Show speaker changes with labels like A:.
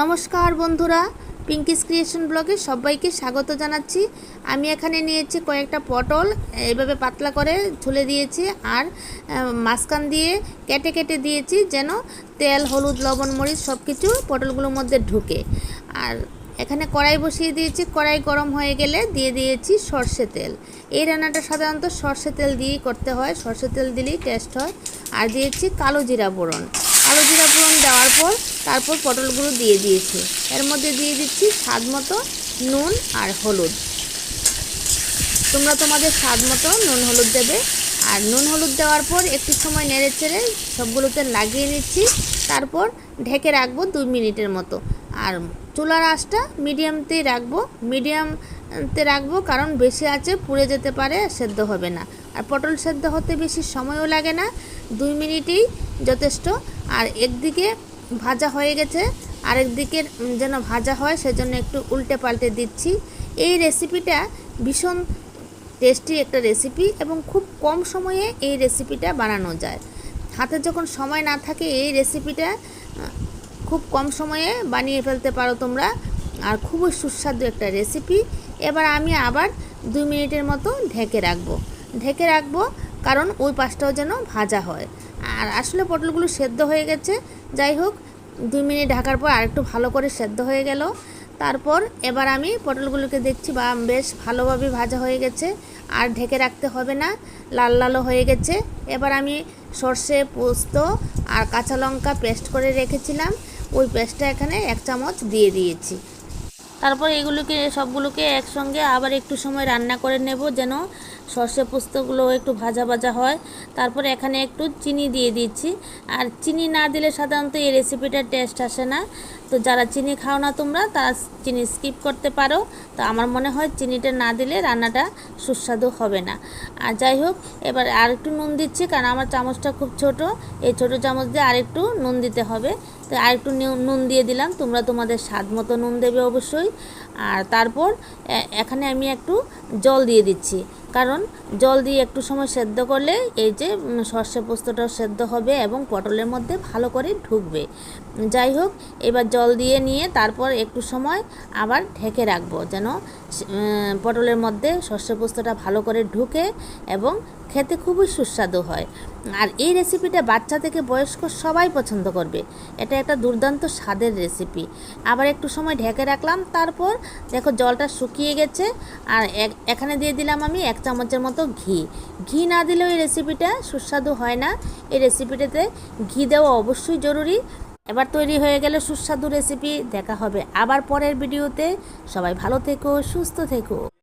A: নমস্কার বন্ধুরা পিঙ্কিস ক্রিয়েশন ব্লগে সবাইকে স্বাগত জানাচ্ছি। আমি এখানে নিয়েছি কয়েকটা পটল এইভাবে পাতলা করে ঝুলে দিয়েছি আর মাঝখান দিয়ে কেটে কেটে দিয়েছি যেন তেল, হলুদ, লবণ, মরিচ সব কিছু পটলগুলোর মধ্যে ঢুকে। আর এখানে কড়াই বসিয়ে দিয়েছি, কড়াই গরম হয়ে গেলে দিয়ে দিয়েছি সর্ষে তেল। এই রান্নাটা সাধারণত সর্ষে তেল দিয়েই করতে হয়, সর্ষে তেল দিলেই টেস্ট হয়। আর দিয়েছি কালো জিরা ফোড়ন। কালো জিরা ফোড়ন দেওয়ার পর তারপর পটলগুলো দিয়ে দিয়েছি। এর মধ্যে দিয়ে দিচ্ছি স্বাদ মতো নুন আর হলুদ। তোমরা তোমাদের স্বাদ মতো নুন হলুদ দেবে। আর নুন হলুদ দেওয়ার পর একটু সময় নেড়ে চেড়ে সবগুলোতে লাগিয়ে নিচ্ছি। তারপর ঢেকে রাখব দুই মিনিটের মতো। আর চুলার আঁচটা মিডিয়ামতেই রাখব। মিডিয়ামতে রাখব, কারণ বেশি আছে, পুড়ে যেতে পারে, সেদ্ধ হবে না। আর পটল সেদ্ধ হতে বেশি সময়ও লাগে না, দুই মিনিটেই যথেষ্ট। আর একদিকে ভাজা হয়ে গেছে আরেকদিকে যেন ভাজা হয়, সেজন্য একটু উল্টে পাল্টে দিচ্ছি। এই রেসিপিটা ভীষণ টেস্টি একটা রেসিপি এবং খুব কম সময়ে এই রেসিপিটা বানানো যায়। হাতে যখন সময় না থাকে, এই রেসিপিটা খুব কম সময়ে বানিয়ে ফেলতে পারো তোমরা। আর খুবই সুস্বাদু একটা রেসিপি। এবার আমি আবার দুই মিনিটের মতো ঢেকে রাখব। ঢেকে রাখব কারণ ওই পাশটাও যেন ভাজা হয়। আর আসলে পটলগুলো সেদ্ধ হয়ে গেছে। যাই হোক, দুই মিনিট ঢাকার পর আরেকটু ভালো করে সেদ্ধ হয়ে গেল। তারপর এবার আমি পটলগুলোকে দেখছি, বা বেশ ভালোভাবে ভাজা হয়ে গেছে। আর ঢেকে রাখতে হবে না, লাল লালও হয়ে গেছে। এবার আমি সর্ষে, পোস্ত আর কাঁচা লঙ্কা পেস্ট করে রেখেছিলাম। ওই পেস্টটা এখানে এক চামচ দিয়ে দিয়েছি। তারপর এগুলোকে সবগুলোকে একসঙ্গে আবার একটু সময় রান্না করে নেব যেন সর্ষে পোস্তগুলো একটু ভাজা ভাজা হয়। তারপর এখানে একটু চিনি দিয়ে দিচ্ছি। আর চিনি না দিলে সাধারণত এই রেসিপিটার টেস্ট আসে না। তো যারা চিনি খাও না তোমরা, তারা চিনি স্কিপ করতে পারো। তো আমার মনে হয় চিনিটা না দিলে রান্নাটা সুস্বাদু হবে না। আর যাই হোক, এবার আর একটু নুন দিচ্ছি, কারণ আমার চামচটা খুব ছোট। এই ছোট চামচ দিয়ে আরেকটু নুন দিতে হবে। তো আরেকটু নিউ- নুন দিয়ে দিলাম। তোমরা তোমাদের স্বাদ মতো নুন দেবে অবশ্যই। আর তারপর এখানে আমি একটু জল দিয়ে দিচ্ছি। কারণ জল দিয়ে একটু সময় সেদ্ধ করলে এই যে সর্ষে পোস্তটাও সেদ্ধ হবে এবং পটলের মধ্যে ভালো করে ঢুকবে। যাই হোক, এবার জল দিয়ে নিয়ে তারপর একটু সময় আবার ঢেকে রাখব যেন পটলের মধ্যে সর্ষে পোস্তটা ভালো করে ঢুকে এবং খেতে খুবই সুস্বাদু হয়। আর এই রেসিপিটা বাচ্চা থেকে বয়স্ক সবাই পছন্দ করবে। এটা একটা দুর্দান্ত স্বাদের রেসিপি। আবার একটু সময় ঢেকে রাখলাম, তারপর দেখো জলটা শুকিয়ে গেছে। আর এখানে দিয়ে দিলাম আমি এক চামচের মতো ঘি। ঘি না দিলেও এই রেসিপিটা সুস্বাদু হয় না। এই রেসিপিটাতে ঘি দেওয়া অবশ্যই জরুরি। এবার তৈরি হয়ে গেলে সুস্বাদু রেসিপি দেখা হবে আবার পরের ভিডিওতে সবাই ভালো থেকো, সুস্থ থেকো।